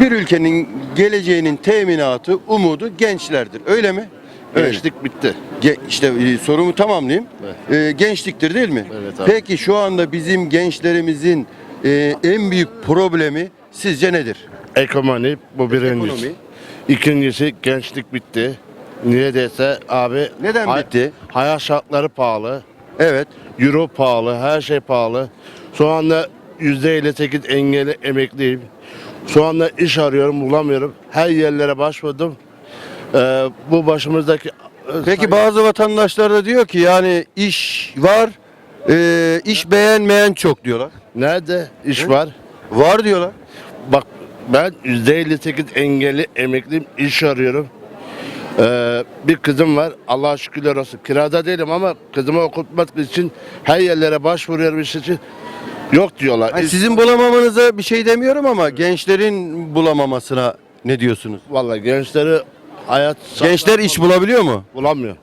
Bir ülkenin geleceğinin teminatı, umudu gençlerdir. Öyle mi? Öyle. Gençlik bitti. Ge- işte e, sorumu tamamlayayım. E, gençliktir değil mi? Evet abi. Peki şu anda bizim gençlerimizin e, en büyük problemi sizce nedir? Ekonomi bu birincisi. Ekonomi. İkincisi gençlik bitti. Niye dese abi Neden bitti? Hayat şartları pahalı. Evet. Euro pahalı, her şey pahalı. Şu anda %58 engelli emekliyim. Şu anda iş arıyorum, bulamıyorum. Her yerlere başvurdum. Ee, bu başımızdaki... Peki bazı vatandaşlar da diyor ki yani iş var, e, iş beğenmeyen çok diyorlar. Nerede iş var? Var diyorlar. Bak ben %58 engelli emekliyim, iş arıyorum. Ee, bir kızım var, Allah'a şükürler olsun. Kirada değilim ama kızımı okutmak için her yerlere başvuruyorum iş için. Yok diyorlar. İş- sizin bulamamanıza bir şey demiyorum ama gençlerin bulamamasına ne diyorsunuz? Vallahi gençleri hayat Gençler iş bulabiliyor mu? bulamıyor.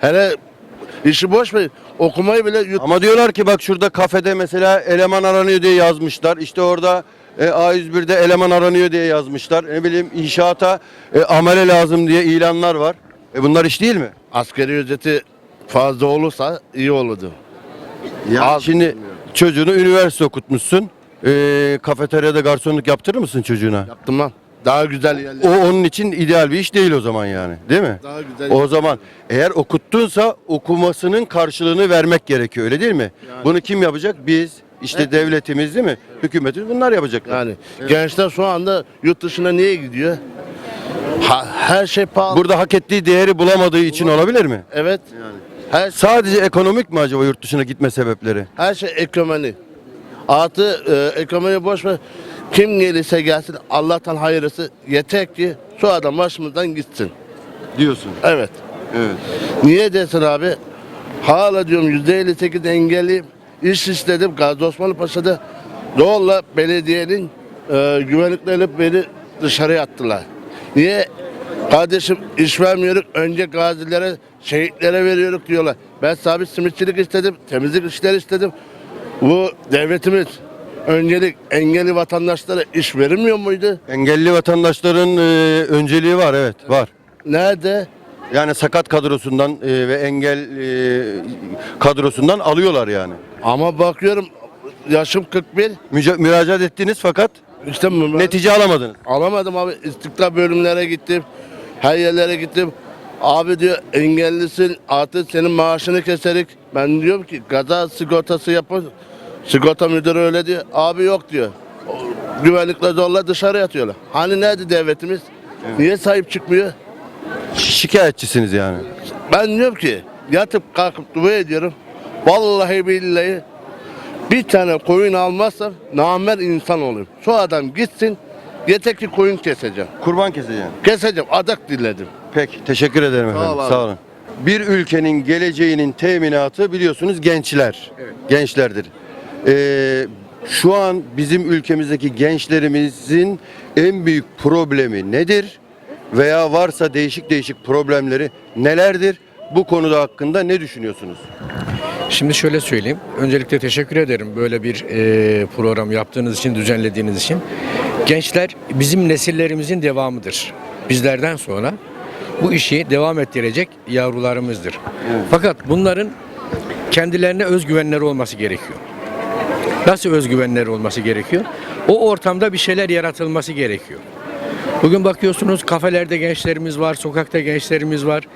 Hele işi boş ver. Okumayı bile yut. Ama diyorlar ki bak şurada kafede mesela eleman aranıyor diye yazmışlar. İşte orada e, A101'de eleman aranıyor diye yazmışlar. Ne bileyim inşaata e, amele lazım diye ilanlar var. E bunlar iş değil mi? Askeri ücreti fazla olursa iyi olurdu. Ya Az şimdi çocuğunu üniversite okutmuşsun. E, kafeteryada garsonluk yaptırır mısın çocuğuna? Yaptım lan. Daha güzel O yerler. onun için ideal bir iş değil o zaman yani. Değil mi? Daha güzel. O zaman eğer okuttunsa okumasının karşılığını vermek gerekiyor öyle değil mi? Bunu kim yapacak? Biz, işte devletimiz değil mi? Hükümetimiz bunlar yapacaklar. Yani gençler şu anda yurt dışına niye gidiyor? Ha- her şey pahalı. Burada hak ettiği değeri bulamadığı için olabilir mi? evet. Her, Sadece ekonomik mi acaba yurt dışına gitme sebepleri? her şey ekonomi. Artı e, ekonomiyi boş ver. Kim gelirse gelsin Allah'tan hayırlısı yeter ki şu adam başımızdan gitsin. Diyorsun. Evet. Evet. Niye desin abi? Hala diyorum %58 engelliyim. İş istedim Gazi Osman Paşa'da. Zorla belediyenin e, güvenlikleri beni dışarıya attılar. Niye? Kardeşim iş vermiyoruz. Önce gazilere, şehitlere veriyoruz diyorlar. Ben sabit simitçilik istedim, temizlik işleri istedim. Bu devletimiz öncelik engelli vatandaşlara iş verilmiyor muydu? Engelli vatandaşların e, önceliği var evet var. Nerede? Yani sakat kadrosundan e, ve engel e, kadrosundan alıyorlar yani. Ama bakıyorum yaşım 41. Müca- müracaat ettiniz fakat İşte netice alamadınız. Alamadım abi. İstiklal bölümlere gittim. Her yerlere gittim. Abi diyor engellisin artık senin maaşını keserik. Ben diyorum ki gaza sigortası yapın. Sigorta müdürü öyle diyor. Abi yok diyor. Güvenlikle zorla dışarı atıyorlar. Hani nerede devletimiz? Niye sahip çıkmıyor? Şikayetçisiniz yani. Ben diyorum ki yatıp kalkıp dua ediyorum. Vallahi billahi bir tane koyun almazsam namer insan olayım. Şu adam gitsin yeter ki koyun keseceğim. Kurban keseceğim. Keseceğim adak diledim. Peki teşekkür ederim efendim. ol abi. Sağ olun. Bir ülkenin geleceğinin teminatı biliyorsunuz gençler. Gençlerdir. Ee, şu an bizim ülkemizdeki gençlerimizin en büyük problemi nedir? Veya varsa değişik değişik problemleri nelerdir? Bu konuda hakkında ne düşünüyorsunuz? Şimdi şöyle söyleyeyim. Öncelikle teşekkür ederim böyle bir e, program yaptığınız için, düzenlediğiniz için. Gençler bizim nesillerimizin devamıdır. Bizlerden sonra bu işi devam ettirecek yavrularımızdır. Fakat bunların kendilerine özgüvenleri olması gerekiyor. Nasıl özgüvenleri olması gerekiyor? O ortamda bir şeyler yaratılması gerekiyor. Bugün bakıyorsunuz kafelerde gençlerimiz var, sokakta gençlerimiz var.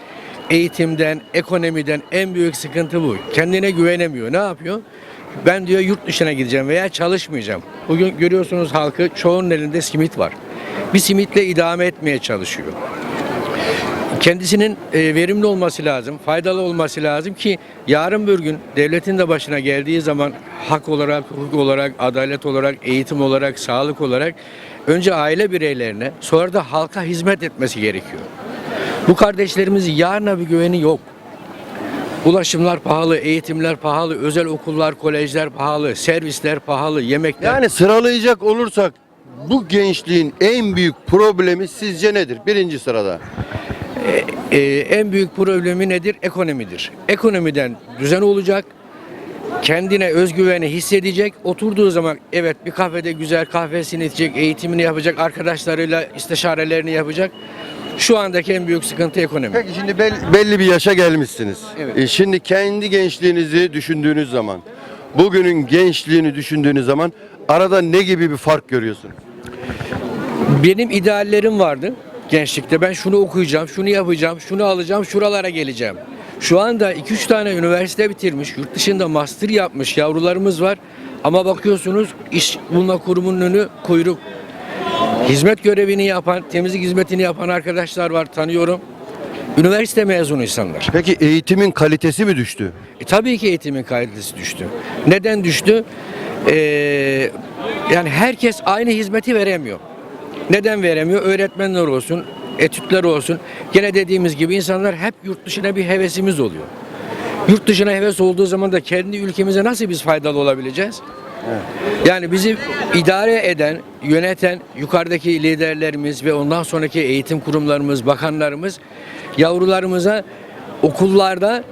Eğitimden, ekonomiden en büyük sıkıntı bu. Kendine güvenemiyor. Ne yapıyor? Ben diyor yurt dışına gideceğim veya çalışmayacağım. Bugün görüyorsunuz halkı çoğunun elinde simit var. Bir simitle idame etmeye çalışıyor kendisinin e, verimli olması lazım, faydalı olması lazım ki yarın bir gün devletin de başına geldiği zaman hak olarak, hukuk olarak, adalet olarak, eğitim olarak, sağlık olarak önce aile bireylerine sonra da halka hizmet etmesi gerekiyor. Bu kardeşlerimizin yarına bir güveni yok. Ulaşımlar pahalı, eğitimler pahalı, özel okullar, kolejler pahalı, servisler pahalı, yemekler Yani sıralayacak olursak bu gençliğin en büyük problemi sizce nedir? Birinci sırada. Ee, en büyük problemi nedir? Ekonomidir. Ekonomiden düzen olacak. kendine özgüveni hissedecek. Oturduğu zaman evet bir kafede güzel kahvesini içecek, eğitimini yapacak, arkadaşlarıyla istişarelerini yapacak. Şu andaki en büyük sıkıntı ekonomi. Peki şimdi bel- belli bir yaşa gelmişsiniz. Evet. E, şimdi kendi gençliğinizi düşündüğünüz zaman, bugünün gençliğini düşündüğünüz zaman arada ne gibi bir fark görüyorsunuz? Benim ideallerim vardı gençlikte. Ben şunu okuyacağım, şunu yapacağım, şunu alacağım, şuralara geleceğim. Şu anda 2-3 tane üniversite bitirmiş, yurt dışında master yapmış yavrularımız var. Ama bakıyorsunuz iş bulma kurumunun önü kuyruk. Hizmet görevini yapan, temizlik hizmetini yapan arkadaşlar var tanıyorum. Üniversite mezunu insanlar. Peki eğitimin kalitesi mi düştü? E, tabii ki eğitimin kalitesi düştü. Neden düştü? Ee, yani herkes aynı hizmeti veremiyor. Neden veremiyor? Öğretmenler olsun, etütler olsun. Gene dediğimiz gibi insanlar hep yurt dışına bir hevesimiz oluyor. Yurt dışına heves olduğu zaman da kendi ülkemize nasıl biz faydalı olabileceğiz? Yani bizi idare eden, yöneten yukarıdaki liderlerimiz ve ondan sonraki eğitim kurumlarımız, bakanlarımız yavrularımıza okullarda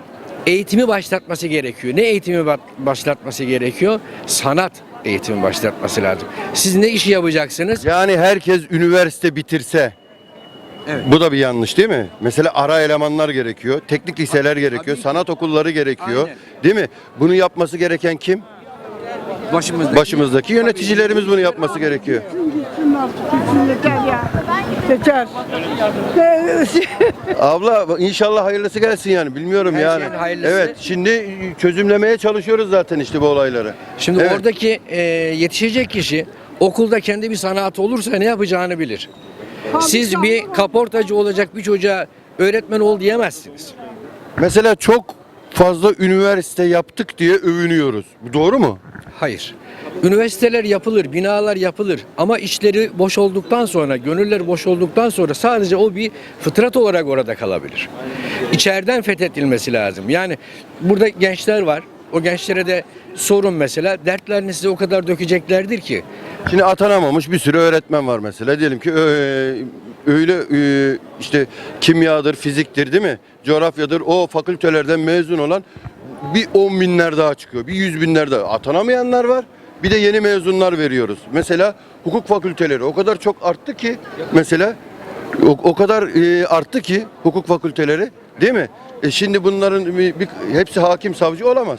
eğitimi başlatması gerekiyor. Ne eğitimi ba- başlatması gerekiyor? Sanat eğitimi başlatması lazım. Siz ne işi yapacaksınız? Yani herkes üniversite bitirse Evet. Bu da bir yanlış değil mi? Mesela ara elemanlar gerekiyor, teknik liseler gerekiyor, ki. sanat okulları gerekiyor. Aynen. Değil mi? Bunu yapması gereken kim? Başımızda. Başımızdaki yöneticilerimiz bunu yapması gerekiyor. Gitsin artık gitsin yeter ya. Yeter. Abla inşallah hayırlısı gelsin yani bilmiyorum Her yani. şeyin hayırlısı. Evet şimdi çözümlemeye çalışıyoruz zaten işte bu olayları. Şimdi Evet. oradaki e, yetişecek kişi okulda kendi bir sanatı olursa ne yapacağını bilir. Siz bir kaportacı olacak bir çocuğa öğretmen ol diyemezsiniz. Mesela çok fazla üniversite yaptık diye övünüyoruz. Bu doğru mu? Hayır. Üniversiteler yapılır, binalar yapılır ama içleri boş olduktan sonra, gönüller boş olduktan sonra sadece o bir fıtrat olarak orada kalabilir. İçeriden fethedilmesi lazım. Yani burada gençler var. O gençlere de sorun mesela. Dertlerini size o kadar dökeceklerdir ki. Şimdi atanamamış bir sürü öğretmen var mesela. Diyelim ki öyle ö, işte kimyadır, fiziktir değil mi? Coğrafyadır. O fakültelerden mezun olan bir 10 binler daha çıkıyor. Bir 100 binler daha. Atanamayanlar var. Bir de yeni mezunlar veriyoruz. Mesela hukuk fakülteleri o kadar çok arttı ki mesela o, o kadar e, arttı ki hukuk fakülteleri değil mi? E şimdi bunların bir, bir- hepsi hakim savcı olamaz.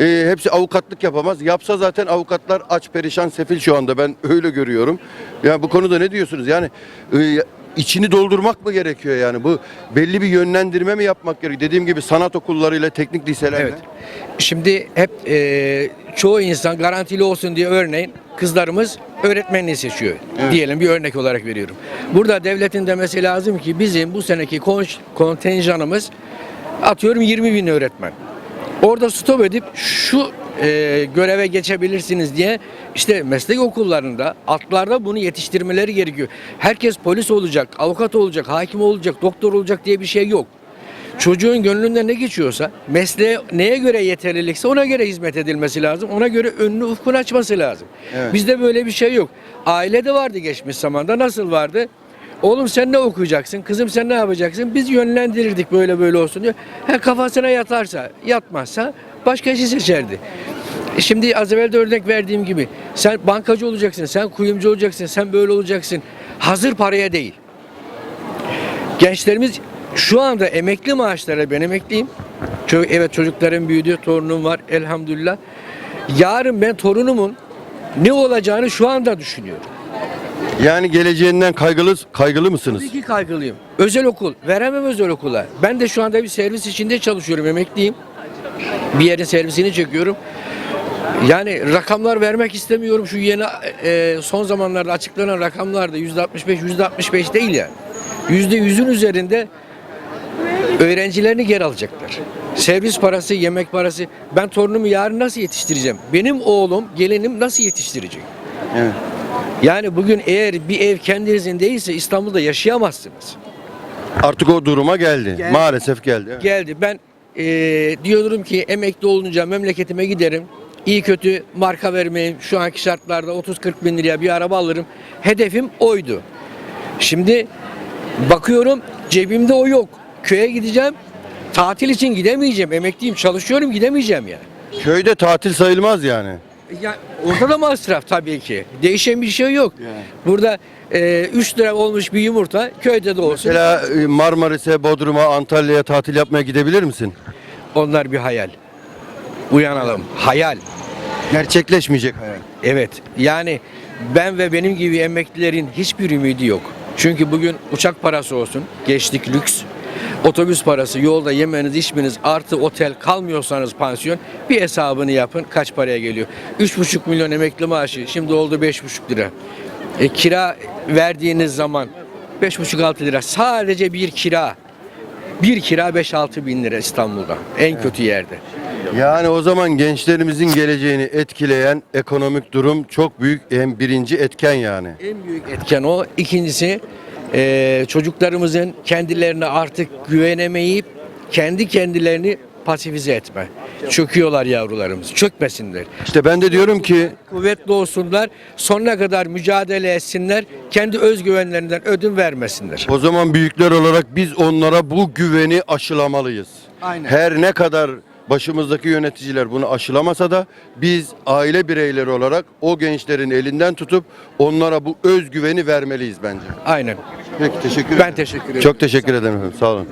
E, hepsi avukatlık yapamaz. Yapsa zaten avukatlar aç perişan sefil şu anda ben öyle görüyorum. Ya bu konuda ne diyorsunuz? Yani e, içini doldurmak mı gerekiyor yani? Bu belli bir yönlendirme mi yapmak gerekiyor? Dediğim gibi sanat okullarıyla, teknik liselerle. Evet. Şimdi hep e, çoğu insan garantili olsun diye örneğin kızlarımız öğretmenliği seçiyor. Diyelim bir örnek olarak veriyorum. Burada devletin demesi lazım ki bizim bu seneki kon- kontenjanımız atıyorum 20 bin öğretmen. Orada stop edip şu e, göreve geçebilirsiniz diye işte meslek okullarında altlarda bunu yetiştirmeleri gerekiyor. Herkes polis olacak, avukat olacak, hakim olacak, doktor olacak diye bir şey yok. Çocuğun gönlünde ne geçiyorsa, mesleğe neye göre yeterlilikse ona göre hizmet edilmesi lazım. Ona göre önünü ufkunu açması lazım. Evet. Bizde böyle bir şey yok. Ailede vardı geçmiş zamanda. Nasıl vardı? Oğlum sen ne okuyacaksın? Kızım sen ne yapacaksın? Biz yönlendirirdik böyle böyle olsun diyor. Ha, kafasına yatarsa, yatmazsa başka şey seçerdi. Şimdi az evvel de örnek verdiğim gibi sen bankacı olacaksın, sen kuyumcu olacaksın, sen böyle olacaksın. Hazır paraya değil. Gençlerimiz şu anda emekli maaşlara ben emekliyim. Ço- Evet çocuklarım büyüdü, torunum var elhamdülillah. Yarın ben torunumun ne olacağını şu anda düşünüyorum. Yani geleceğinden kaygılı kaygılı mısınız? Tabii ki kaygılıyım. Özel okul, veremem özel okula. Ben de şu anda bir servis içinde çalışıyorum, emekliyim. Bir yerin servisini çekiyorum. Yani rakamlar vermek istemiyorum. Şu yeni e, son zamanlarda açıklanan rakamlar da yüzde 65, yüzde 65 değil yani. Yüzde yüzün üzerinde öğrencilerini geri alacaklar. Servis parası, yemek parası. Ben torunumu yarın nasıl yetiştireceğim? Benim oğlum, gelinim nasıl yetiştirecek? Evet. Yani bugün eğer bir ev kendinizin değilse İstanbul'da yaşayamazsınız. Artık o duruma geldi. Geldi. Maalesef geldi. Evet. Geldi. Ben eee diyorum ki emekli olunca memleketime giderim. İyi kötü marka vermeyeyim. Şu anki şartlarda 30-40 bin liraya bir araba alırım. Hedefim oydu. Şimdi bakıyorum cebimde o yok. Köye gideceğim. Tatil için gidemeyeceğim. Emekliyim çalışıyorum gidemeyeceğim yani. Köyde tatil sayılmaz yani. Ya orada da masraf tabii ki. Değişen bir şey yok. Burada 3 lira olmuş bir yumurta köyde de olsun. Mesela e, Marmaris'e, Bodrum'a, Antalya'ya tatil yapmaya gidebilir misin? Onlar bir hayal. Uyanalım. Hayal. Gerçekleşmeyecek hayal. Evet. Yani ben ve benim gibi emeklilerin hiçbir ümidi yok. Çünkü bugün uçak parası olsun, geçtik lüks, otobüs parası, yolda yemeniz, içmeniz, artı otel kalmıyorsanız pansiyon bir hesabını yapın kaç paraya geliyor. 3,5 milyon emekli maaşı şimdi oldu 5,5 lira. E, kira verdiğiniz zaman 5,5-6 lira sadece bir kira. Bir kira 5-6 bin lira İstanbul'da. En kötü yerde. Yani o zaman gençlerimizin geleceğini etkileyen ekonomik durum çok büyük hem birinci etken yani. En büyük etken o. İkincisi eee, çocuklarımızın kendilerine artık güvenemeyip kendi kendilerini pasifize etme. Çöküyorlar yavrularımız. Çökmesinler. İşte ben de diyorum ki Kuvvetli olsunlar. Sonuna kadar mücadele etsinler. Kendi özgüvenlerinden ödün vermesinler. o zaman büyükler olarak biz onlara bu güveni aşılamalıyız. Aynen. Her ne kadar başımızdaki yöneticiler bunu aşılamasa da biz aile bireyleri olarak o gençlerin elinden tutup onlara bu özgüveni vermeliyiz bence. Aynen. Peki teşekkür Ben ederim. teşekkür ederim. Çok teşekkür ederim efendim. Sağ olun.